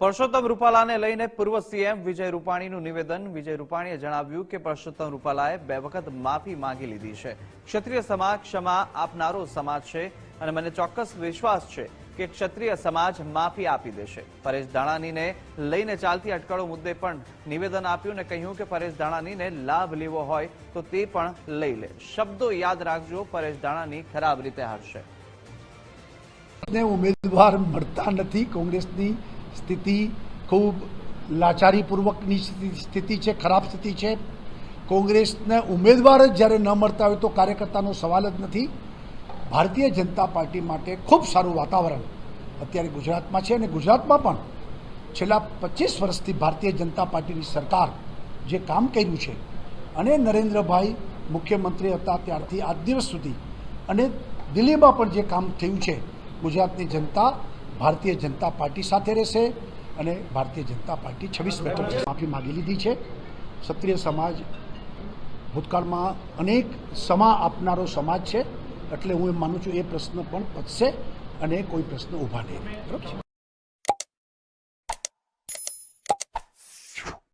પરસોત્તમ રૂપાલાને લઈને પૂર્વ સીએમ વિજય રૂપાણીનું નિવેદન. વિજય રૂપાણીએ જણાવ્યું કે પરસોત્તમ રૂપાલાએ બે વખત માફી માંગી લીધી છે. ક્ષત્રિય સમાજ ક્ષમા આપનારો સમાજ છે અને મને ચોક્કસ વિશ્વાસ છે કે ક્ષત્રિય સમાજ માફી આપી દેશે. પરેશ ધાણાનીને લઈને ચાલતી અટકળો મુદ્દે પણ નિવેદન આપ્યું અને કહ્યું કે પરેશ ધાણાનીને લાભ લેવો હોય તો તે પણ લઈ લે. શબ્દો યાદ રાખજો, પરેશ ધાણાની ખરાબ રીતે હારશે. ને ઉમેદવાર મળતા નથી કોંગ્રેસની સ્થિતિ ખૂબ લાચારીપૂર્વકની સ્થિતિ- છે, ખરાબ સ્થિતિ છે. કોંગ્રેસને ઉમેદવાર જ જ્યારે ન મળતા હોય તો કાર્યકર્તાનો સવાલ જ નથી. ભારતીય જનતા પાર્ટી માટે ખૂબ સારું વાતાવરણ અત્યારે ગુજરાતમાં છે અને ગુજરાતમાં પણ છેલ્લા પચીસ વર્ષથી ભારતીય જનતા પાર્ટીની સરકાર જે કામ કર્યું છે અને નરેન્દ્રભાઈ મુખ્યમંત્રી હતા ત્યારથી આજ દિવસ સુધી અને દિલ્હીમાં પણ જે કામ થયું છે ગુજરાતની જનતા ભારતીય જનતા પાર્ટી સાથે રહેશે અને ભારતીય જનતા પાર્ટી છવ્વીસ બેઠક માફી માગી લીધી છે. ક્ષત્રિય સમાજ ભૂતકાળમાં અનેક સમા આપનારો સમાજ છે. એટલે હું એમ માનું છું એ પ્રશ્ન પણ પતશે અને કોઈ પ્રશ્ન ઊભા નહીં બરાબર છે?